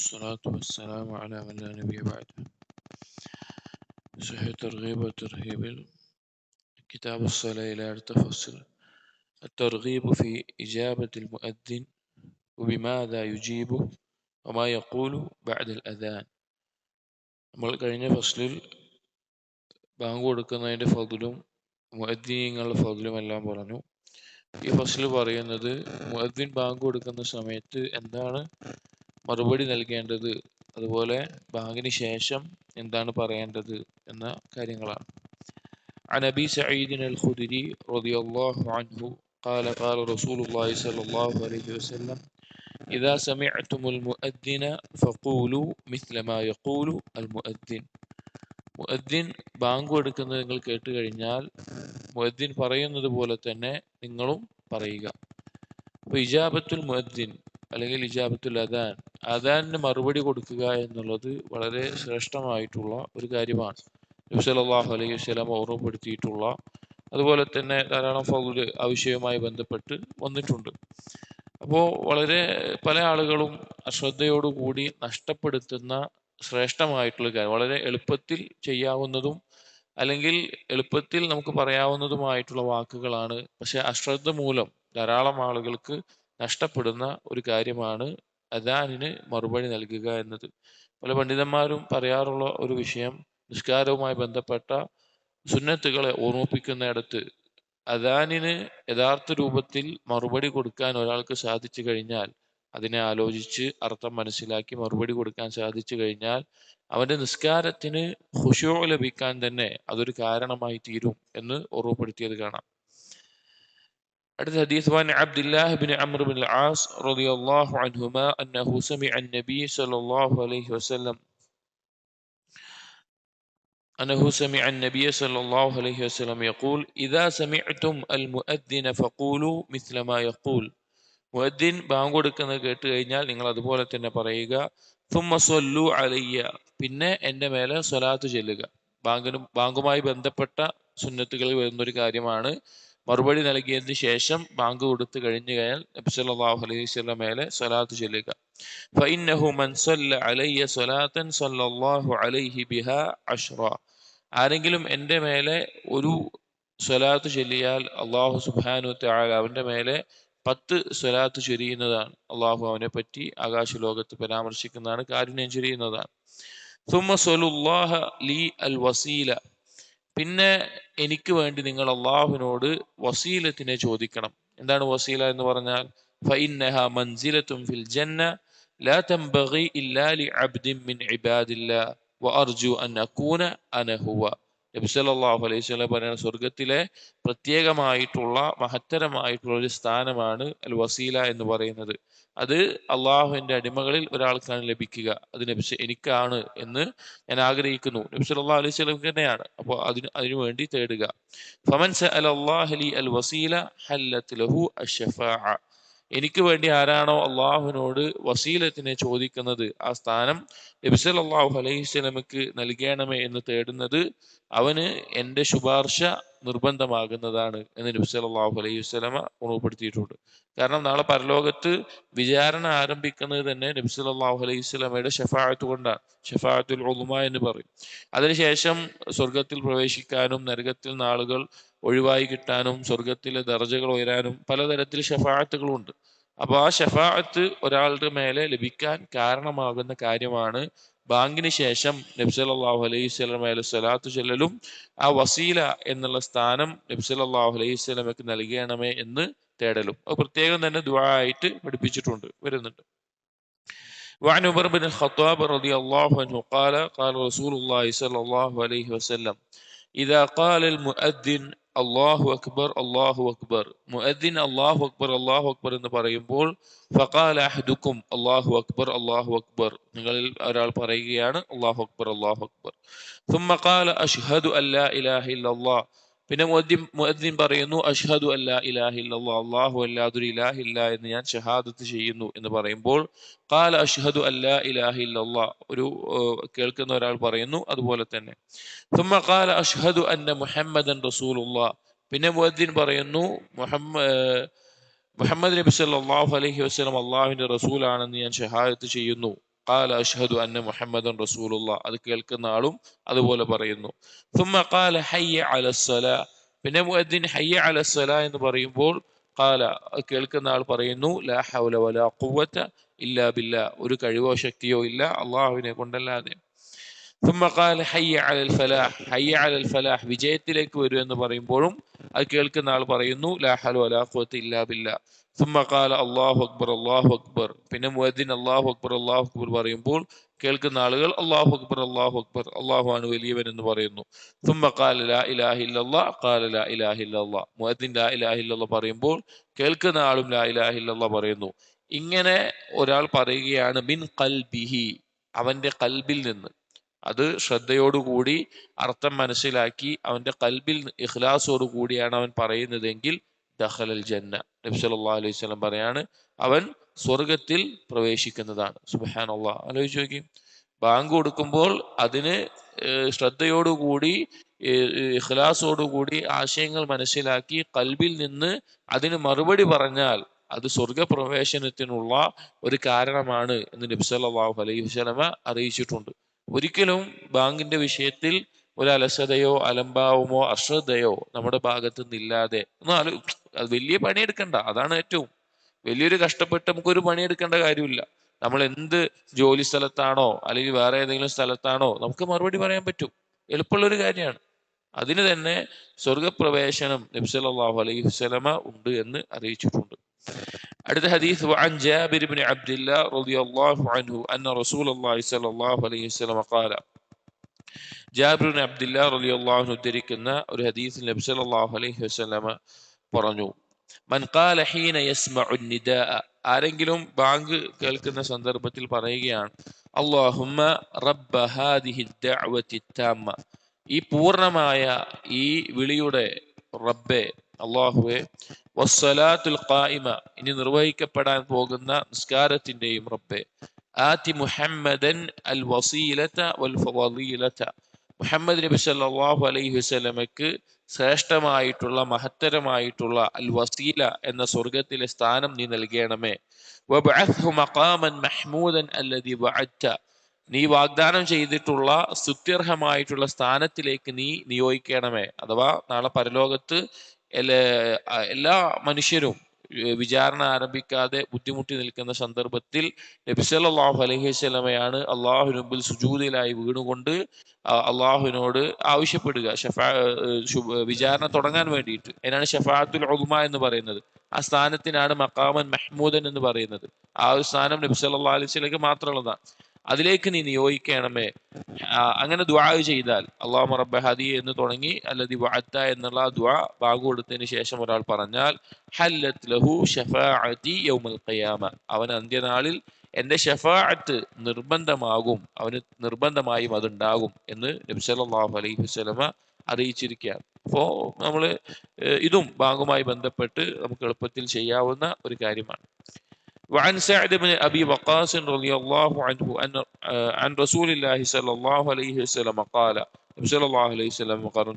والصلاة والسلام على من لا نبي بعده صحيح الترغيب والترهيب كتاب الصلاة إلى تفصل الترغيب في إجابة المؤذن وبماذا يجيب وما يقول بعد الأذان നമ്മൾ കഴിഞ്ഞ ഫസ്ലിൽ ബാങ്ക് കൊടുക്കുന്നതിൻ്റെ ഫതിലും മുഅദ്ദീങ്ങളുടെ ഫതിലും എല്ലാം പറഞ്ഞു ഈ ഫസ്ലിൽ പറയുന്നത് മുഅദ്ദിൻ ബാങ്ക് കൊടുക്കുന്ന സമയത്ത് എന്താണ് മറുപടി നൽകേണ്ടത് അതുപോലെ ബാങ്കിന് ശേഷം എന്താണ് പറയേണ്ടത് എന്ന കാര്യങ്ങളാണ് عن أبي سعيد الخدري رضي الله عنه قال قال رسول الله صلى الله عليه وسلم إذا سمعتم المؤذن فقولوا مثل ما يقول المؤذن മുഅദ്ദിൻ ബാങ്ക് എടുക്കുന്നത് നിങ്ങൾ കേട്ട് കഴിഞ്ഞാൽ മുഅദ്ദിൻ പറയുന്നത് പോലെ തന്നെ നിങ്ങളും പറയുക അപ്പോൾ ഇജാബത്തുൽ മുഅദ്ദിൻ അല്ലെങ്കിൽ ഇജാബത്തുൽ അദാൻ അദാനിന് മറുപടി കൊടുക്കുക എന്നുള്ളത് വളരെ ശ്രേഷ്ഠമായിട്ടുള്ള ഒരു കാര്യമാണ്. നബി സല്ലല്ലാഹു അലൈഹി വസ്ലം ഓർമ്മപ്പെടുത്തിയിട്ടുള്ള അതുപോലെ തന്നെ ധാരാളം ഫൗൽ ആ വിഷയവുമായി ബന്ധപ്പെട്ട് വന്നിട്ടുണ്ട്. അപ്പോൾ വളരെ പല ആളുകളും അശ്രദ്ധയോടുകൂടി നഷ്ടപ്പെടുത്തുന്ന ശ്രേഷ്ഠമായിട്ടുള്ള കാര്യം വളരെ എളുപ്പത്തിൽ ചെയ്യാവുന്നതും അല്ലെങ്കിൽ എളുപ്പത്തിൽ നമുക്ക് പറയാവുന്നതുമായിട്ടുള്ള വാക്കുകളാണ്. പക്ഷെ അശ്രദ്ധ മൂലം ധാരാളം ആളുകൾക്ക് നഷ്ടപ്പെടുന്ന ഒരു കാര്യമാണ് അദാനിന് മറുപടി നൽകുക എന്നത്. പല പണ്ഡിതന്മാരും പറയാറുള്ള ഒരു വിഷയം നിസ്കാരവുമായി ബന്ധപ്പെട്ട സുന്നത്തുകളെ ഓർമ്മിപ്പിക്കുന്നിടത്ത് അദാനിന് യഥാർത്ഥ രൂപത്തിൽ മറുപടി കൊടുക്കാൻ ഒരാൾക്ക് സാധിച്ചു കഴിഞ്ഞാൽ അതിനെ ആലോചിച്ച് അർത്ഥം മനസ്സിലാക്കി മറുപടി കൊടുക്കാൻ സാധിച്ചു കഴിഞ്ഞാൽ അവന്റെ നിസ്കാരത്തിന് ഹുഷോ ലഭിക്കാൻ തന്നെ അതൊരു കാരണമായി തീരും എന്ന് ഓർമ്മപ്പെടുത്തിയത് കാണാം. അടുത്ത ഹദീസ് വൻ Abdullah bin Amr bin العاص رضي الله عنهما أنه سمع النبي صلى الله عليه وسلم أنه سمع النبي صلى الله عليه وسلم يقول إذا سمعتم المؤذن فقولوا مثل ما يقول മുഅദ്ദിൻ bank കൊടുക്കുന്നത് കേട്ട് കഴിഞ്ഞാൽ നിങ്ങൾ അതുപോലെ തന്നെ പറയുക തുമ്മ സൊല്ലു അലയ്യ പിന്നെ എൻ്റെ മേലെ സ്വലാത്ത് ചെല്ലുക ബാങ്കിനും ബാങ്കുമായി ബന്ധപ്പെട്ട സുന്നത്തുകളിൽ വരുന്നൊരു കാര്യമാണ് മറുപടി നൽകിയതിന് ശേഷം ബാങ്ക് കൊടുത്തു കഴിഞ്ഞു കഴിഞ്ഞാൽ നബി സല്ലല്ലാഹു മേലെ സ്വലാത്ത് ചൊല്ലുക. ആരെങ്കിലും എന്റെ മേലെ ഒരു സ്വലാത്ത് ചൊല്ലിയാൽ അള്ളാഹു സുബാനു തആല അവന്റെ മേലെ പത്ത് സ്വലാത്ത് ചൊരിയുന്നതാണ്. അള്ളാഹു അവനെ പറ്റി ആകാശ ലോകത്ത് പരാമർശിക്കുന്നതാണ് കാരുണ്യം ചൊരിയുന്നതാണ്. ലി അൽ വസീല പിന്നെ എനിക്ക് വേണ്ടി നിങ്ങൾ അള്ളാഹുവിനോട് വസീലത്തിനെ ചോദിക്കണം. എന്താണ് വസീല എന്ന് പറഞ്ഞാൽ? ഫൈന്നഹ മൻസിലത്തും ഫിൽ ജന്ന ലാ ഇല്ലാ ലി അബ്ദിൻ മിൻ ഇബാദില്ലാ വഅർജു അൻ അകൂന അന ഹുവ. നബി സല്ലല്ലാഹു അലൈഹി വസല്ലം പറയുന്ന സ്വർഗത്തിലെ പ്രത്യേകമായിട്ടുള്ള മഹത്തരമായിട്ടുള്ള ഒരു സ്ഥാനമാണ് അൽ വസീല എന്ന് പറയുന്നത്. അത് അള്ളാഹുവിന്റെ അടിമകളിൽ ഒരാൾക്കാണ് ലഭിക്കുക. അത് നബിസ് എനിക്കാണ് എന്ന് ഞാൻ ആഗ്രഹിക്കുന്നു. നബി സല്ലല്ലാഹു അലൈഹി സ്വലം തന്നെയാണ്. അപ്പോൾ അതിന് അതിനു വേണ്ടി തേടുക. ഫമൻ അൽ അല്ലാഹ ലി അൽ വസീല ഹല്ലത്ത് ലഹു അഷ്ഫാഅ എനിക്ക് വേണ്ടി ആരാണോ അള്ളാഹുവിനോട് വസീലത്തിനെ ചോദിക്കുന്നത് ആ സ്ഥാനം നബിസൽ അള്ളാഹു അലൈഹി സ്വലമക്ക് നൽകണമേ എന്ന് തേടുന്നത് അവന് എന്റെ ശുപാർശ നിർബന്ധമാകുന്നതാണ് എന്ന് നബി അള്ളാഹു അലൈഹി വസ്ലമ ഓർമ്മപ്പെടുത്തിയിട്ടുണ്ട് കാരണം നാളെ പരലോകത്ത് വിചാരണ ആരംഭിക്കുന്നത് തന്നെ നബി അള്ളാഹു അലൈഹി വസ്ലമയുടെ ഷഫാഅത്ത് കൊണ്ടാണ്. ഷഫാഅത്തുൽ ഉളുമ എന്ന് പറയും. അതിനുശേഷം സ്വർഗത്തിൽ പ്രവേശിക്കാനും നരകത്തിൽ നാളുകൾ ഒഴിവായി കിട്ടാനും സ്വർഗത്തിലെ ദർജകൾ ഉയരാനും പലതരത്തിൽ ഷഫാഅത്തുകളുണ്ട്. അപ്പൊ ആ ഷഫാഅത്ത് ഒരാളുടെ മേലെ ലഭിക്കാൻ കാരണമാകുന്ന കാര്യമാണ് ബാങ്കിന് ശേഷം നബ്സലാഹു അലൈഹി സ്വലം മേലെ സ്വലാത്തു ചെല്ലലും ആ വസീല എന്നുള്ള സ്ഥാനം നബ്സലാഹു അലൈഹി സ്വലമക്ക് നൽകണമേ എന്ന് തേടലും അത് പ്രത്യേകം തന്നെ ദുആ ആയിട്ട് പഠിപ്പിച്ചിട്ടുണ്ട് വരുന്നുണ്ട് وعن عمر بن الخطاب رضي الله عنه قال قال رسول الله صلى الله عليه وسلم إذا قال المؤذن അള്ളാഹു അക്ബർ അള്ളാഹു അക്ബർ മുഅദ്ദിൻ അള്ളാഹു അക്ബർ അള്ളാഹു അക്ബർ എന്ന് പറയുമ്പോൾ ഫഖാല അഹ്ദുക്കും അള്ളാഹു അക്ബർ അള്ളാഹു അക്ബർ നിങ്ങളിൽ ഒരാൾ പറയുകയാണ് അള്ളാഹു അക്ബർ അള്ളാഹു അക്ബർ ثم قال أشهد أن لا إله إلا الله പിന്നെ മുഅദ്ദിൻ മുഅദ്ദിൻ പറയുന്നു അഷ്ഹദു അല്ലാ ഇലാഹ ഇല്ലല്ലാഹ് അല്ലാഹു അല്ലാതൊരു ഇലാഹ ഇല്ല എന്ന് ഞാൻ ഷഹാദത്ത് ചെയ്യുന്നു എന്ന് പറയുമ്പോൾ ഖാല അഷ്ഹദു അല്ലാ ഇലാഹ ഇല്ലല്ലാഹ് ഒരു കേൾക്കുന്ന ഒരാൾ പറയുന്നു അതുപോലെ തന്നെ ثم قال أشهد أن محمدا رسول الله പിന്നെ മുഅദ്ദിൻ പറയുന്നു മുഹമ്മദ് മുഹമ്മദ് നബി സല്ലല്ലാഹു അലൈഹി വസല്ലം അള്ളാഹുവിന്റെ റസൂലാണെന്ന് ഞാൻ ഷഹാദത്ത് ചെയ്യുന്നു ഖാല അഷ്ഹദു അന്ന മുഹമ്മദൻ റസൂലുള്ള അത് കേൾക്കുന്ന ആളും അതുപോലെ പറയുന്നു. സുമ്മ حي على അലസ്സല പിന്നെ മുഅദ്ദിൻ ഹയ്യ അലസ്സല എന്ന് പറയുമ്പോൾ ഖാല കേൾക്കുന്ന ആൾ പറയുന്നു ലാ ഹൗല വലാ ഖുവത ഇല്ലാ ബില്ല ഒരു കഴിവോ ശക്തിയോ ഇല്ല അള്ളാഹുവിനെ കൊണ്ടല്ലാതെ. സുമ്മ ഖാല ഹയ്യ അലൽ ഫലാഹ് ഹയ്യ അലൽ ഫലാഹ് വിജയത്തിലേക്ക് വരൂ എന്ന് പറയുമ്പോഴും അത് കേൾക്കുന്ന ആൾ പറയുന്നു لا حول ولا ഖുവത ഇല്ലാ بالله. സുമ്മക്കാല അള്ളാഹു അക്ബർ അള്ളാഹു അക്ബർ പിന്നെ മുഹദ്ദീൻ അള്ളാഹു അക്ബർ അള്ളാഹു അക്ബർ പറയുമ്പോൾ കേൾക്കുന്ന ആളുകൾ അള്ളാഹു അക്ബർ അള്ളാഹു അക്ബർ അള്ളാഹുവാണ് വലിയവൻ എന്ന് പറയുന്നു. സുമ്മക്കാല ലാ ഇലാഹ ഇല്ലല്ലാഹ് ഖാല ലാ ഇലാഹില്ലാ മുഹദ്ദീൻ ലാ ഇലാഹില്ലാ പറയുമ്പോൾ കേൾക്കുന്ന ആളും ലാ ഇലാഹില്ലാ പറയുന്നു. ഇങ്ങനെ ഒരാൾ പറയുകയാണ് ബിൻ ഖൽബിഹി അവന്റെ ഖൽബിൽ നിന്ന്. അത് ശ്രദ്ധയോടുകൂടി അർത്ഥം മനസ്സിലാക്കി അവന്റെ കൽബിൽ ഇഖ്ലാസോടുകൂടിയാണ് അവൻ പറയുന്നതെങ്കിൽ ദഖലൽ ജന്ന. നബി സല്ലാ അലൈഹി സ്വലം പറയാണ് അവൻ സ്വർഗത്തിൽ പ്രവേശിക്കുന്നതാണ്. സുബ്ഹാനല്ലാഹ് ആലോചിച്ച് നോക്കി. ബാങ്ക് കൊടുക്കുമ്പോൾ അതിന് ശ്രദ്ധയോടുകൂടി ഇഖ്ലാസോടുകൂടി ആശയങ്ങൾ മനസ്സിലാക്കി കൽബിൽ നിന്ന് അതിന് മറുപടി പറഞ്ഞാൽ അത് സ്വർഗപ്രവേശനത്തിനുള്ള ഒരു കാരണമാണ് എന്ന് നബി സല്ലല്ലാഹു അലൈഹി വസ്ലമ അറിയിച്ചിട്ടുണ്ട്. ഒരിക്കലും ബാങ്കിന്റെ വിഷയത്തിൽ ഒരു അലസതയോ അലംഭാവമോ അശ്രദ്ധയോ നമ്മുടെ ഭാഗത്ത് നിന്നില്ലാതെ ഒന്നും ആലോ അത് വലിയ പണിയെടുക്കണ്ട അതാണ് ഏറ്റവും വലിയൊരു കഷ്ടപ്പെട്ട് നമുക്കൊരു പണിയെടുക്കേണ്ട കാര്യമില്ല നമ്മൾ എന്ത് ജോലി സ്ഥലത്താണോ അല്ലെങ്കിൽ വേറെ ഏതെങ്കിലും സ്ഥലത്താണോ നമുക്ക് മറുപടി പറയാൻ പറ്റും എളുപ്പമുള്ള ഒരു കാര്യമാണ് അതിന് തന്നെ സ്വർഗപ്രവേശനം നബി സല്ലല്ലാഹു അലൈഹി വസല്ലമ ഉണ്ട് എന്ന് അറിയിച്ചിട്ടുണ്ട് അടുത്ത ഹദീസ് وعن جابر بن عبد الله رضي الله عنه أن رسول الله صلى الله عليه وسلم قال ജാബിർ ബിൻ അബ്ദുല്ല അള്ളാഹു അൻഹു ഉദ്ധരിക്കുന്ന ഒരു ഹദീസിൽ നബി സല്ലല്ലാഹു അലൈഹി വസല്ലമ പറഞ്ഞു. ഹീന ആരെങ്കിലും ബാങ്ക് കേൾക്കുന്ന സന്ദർഭത്തിൽ പറയുകയാണ് അല്ലാഹുമ്മ റബ്ബ ഈ പൂർണമായ ഈ വിളിയുടെ റബ്ബെ അള്ളാഹുവെ വസ്സലാത്തുൽ ഖായിമ ഇനി നിർവഹിക്കപ്പെടാൻ പോകുന്ന നിസ്കാരത്തിന്റെയും റബ്ബെ. ആതി മുഹമ്മദൻ അൽ വസീലത വൽ ഫളീലത മുഹമ്മദ് നബി സല്ലാഹു അലൈഹി വസല്ലമക്ക് ശ്രേഷ്ഠമായിട്ടുള്ള മഹത്തരമായിട്ടുള്ള അൽ വസീല എന്ന സ്വർഗത്തിലെ സ്ഥാനം നീ നൽകണമേ. മഹ്മൂദൻ നീ വാഗ്ദാനം ചെയ്തിട്ടുള്ള സ്തുത്യർഹമായിട്ടുള്ള സ്ഥാനത്തിലേക്ക് നീ നിയോഗിക്കണമേ. അഥവാ നാളെ പരലോകത്ത് എല്ലാ- മനുഷ്യരും വിചാരണ ആരംഭിക്കാതെ ബുദ്ധിമുട്ടി നിൽക്കുന്ന സന്ദർഭത്തിൽ നബി സല്ലല്ലാഹു അലൈഹി വസല്ലമയാണ് അള്ളാഹു മുമ്പിൽ സുജൂദിലായി വീണുകൊണ്ട് അള്ളാഹുവിനോട് ആവശ്യപ്പെടുക ഷഫാ വിചാരണ തുടങ്ങാൻ വേണ്ടിയിട്ട്. അതിനാണ് ഷഫാത്തുൽ ഉൽമ എന്ന് പറയുന്നത്. ആ സ്ഥാനത്തിനാണ് മക്കാമൻ മെഹ്മൂദൻ എന്ന് പറയുന്നത്. ആ ഒരു സ്ഥാനം നബി സല്ലല്ലാഹു അലൈഹി വസല്ലമക്ക് മാത്രമുള്ളതാണ്. അതിലേക്ക് നീ നിയോഗിക്കണമേ. അങ്ങനെ ദുആ ചെയ്താൽ അള്ളാഹു റബ്ബ ഹദി എന്ന് തുടങ്ങി അല്ലതി വഅത്ത എന്നുള്ള ദുആ ബാഗ് കൊടുത്തതിന് ശേഷം ഒരാൾ പറഞ്ഞാൽ ഹല്ലത് ലഹു ഷഫാഅതി യൗമൽ ഖിയാമ. അവൻ അന്ത്യനാളിൽ എന്റെ ഷഫാഅത്ത് നിർബന്ധമാകും അവന് നിർബന്ധമായും അതുണ്ടാകും എന്ന് നബി സല്ലല്ലാഹു അലൈഹി വസല്ലമ അറിയിച്ചിരിക്കുകയാണ്. അപ്പോൾ നമ്മൾ ഇതും ബാങ്കുമായി ബന്ധപ്പെട്ട് നമുക്ക് എളുപ്പത്തിൽ ചെയ്യാവുന്ന ഒരു കാര്യമാണ്. وعن سعد بن أبي وقاص رضي الله عنه أن آه، عن رسول الله صلى الله عليه وسلم قال صلى الله عليه وسلم قال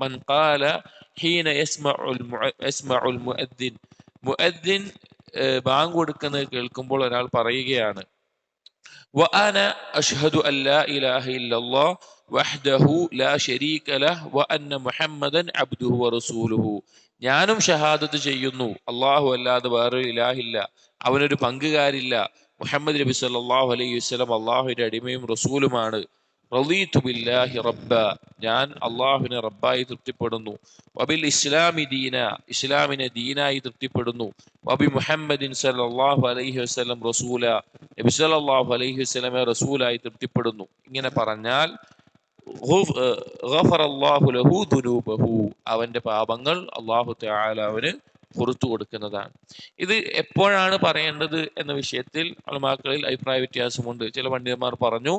من قال حين يسمع المع... يسمع المؤذن مؤذن آه، ബാങ്ക് കൊടുക്കുന്നത് കേൾക്കുമ്പോൾ ഒരാൾ പറയുകയാണ് وأنا أشهد أن لا إله إلا الله وحده لا شريك له وأن محمدا عبده ورسوله ഞാനും ഷഹാദത്ത് ചെയ്യുന്നു. അള്ളാഹു അല്ലാതെ വേറെ ഇലാഹില്ല. അവനൊരു പങ്കുകാരില്ല. മുഹമ്മദ് നബി സല്ലാഹു അലൈഹി വസ്ലം അള്ളാഹുവിന്റെ അടിമയും റസൂലുമാണ്. റളീതു ബില്ലാഹി റബ്ബ. ഞാൻ അള്ളാഹുവിനെ റബ്ബായി തൃപ്തിപ്പെടുന്നു. വബിൽ ഇസ്ലാമി ദീന. ഇസ്ലാമിനെ ദീനായി തൃപ്തിപ്പെടുന്നു. വബി മുഹമ്മദിൻ സല്ലാഹു അലൈഹി വസല്ലം റസൂല. നബി സല്ലാഹു അലൈഹി വസ്ലമെ റസൂലായി തൃപ്തിപ്പെടുന്നു. ഇങ്ങനെ പറഞ്ഞാൽ അവന്റെ പാപങ്ങൾ അള്ളാഹു തആല അവന് പുറത്തു കൊടുക്കുന്നതാണ്. ഇത് എപ്പോഴാണ് പറയേണ്ടത് എന്ന വിഷയത്തിൽ അളമാക്കളിൽ അഭിപ്രായ വ്യത്യാസമുണ്ട്. ചില പണ്ഡിതന്മാർ പറഞ്ഞു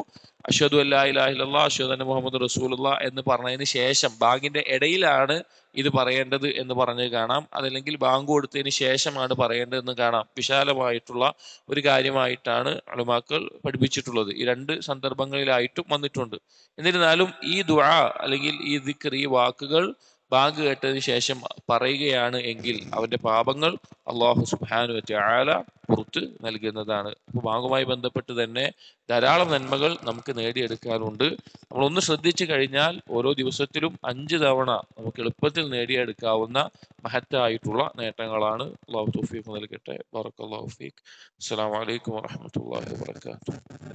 അഷ്ഹദു അല്ലാ ഇലാഹ ഇല്ലല്ലാഹ് അഷ്ഹദു അന്ന മുഹമ്മദ് റസൂലുള്ള എന്ന് പറഞ്ഞതിന് ശേഷം ബാങ്കിന്റെ ഇടയിലാണ് ഇത് പറയേണ്ടത് എന്ന് പറഞ്ഞ് കാണാം. അതല്ലെങ്കിൽ ബാങ്ക് കൊടുത്തതിന് ശേഷമാണ് പറയേണ്ടതെന്ന് കാണാം. വിശാലമായിട്ടുള്ള ഒരു കാര്യമായിട്ടാണ് അളുമാക്കൾ പഠിപ്പിച്ചിട്ടുള്ളത്. ഈ രണ്ട് സന്ദർഭങ്ങളിലായിട്ടും വന്നിട്ടുണ്ട്. എന്നിരുന്നാലും ഈ ദുആ അല്ലെങ്കിൽ ഈ ദിക്കർ ഈ വാക്കുകൾ ബാങ്ക് കേട്ടതിന് ശേഷം പറയുകയാണ് എങ്കിൽ അവന്റെ പാപങ്ങൾ അള്ളാഹു സുബാനു ആല പുറത്ത് നൽകുന്നതാണ്. അപ്പോൾ ബാങ്കുമായി ബന്ധപ്പെട്ട് തന്നെ ധാരാളം നന്മകൾ നമുക്ക് നേടിയെടുക്കാനുണ്ട്. നമ്മൾ ഒന്ന് ശ്രദ്ധിച്ചു കഴിഞ്ഞാൽ ഓരോ ദിവസത്തിലും അഞ്ച് തവണ നമുക്ക് എളുപ്പത്തിൽ നേടിയെടുക്കാവുന്ന മഹത്തായിട്ടുള്ള നേട്ടങ്ങളാണ്. അള്ളാഹു തൗഫീഖ് നൽകട്ടെ. ബറക്കല്ലാഹു ഫീഖ് അസ്സലാമു അലൈക്കും വറഹ്മത്തുള്ളാഹി വബറകാതുഹു.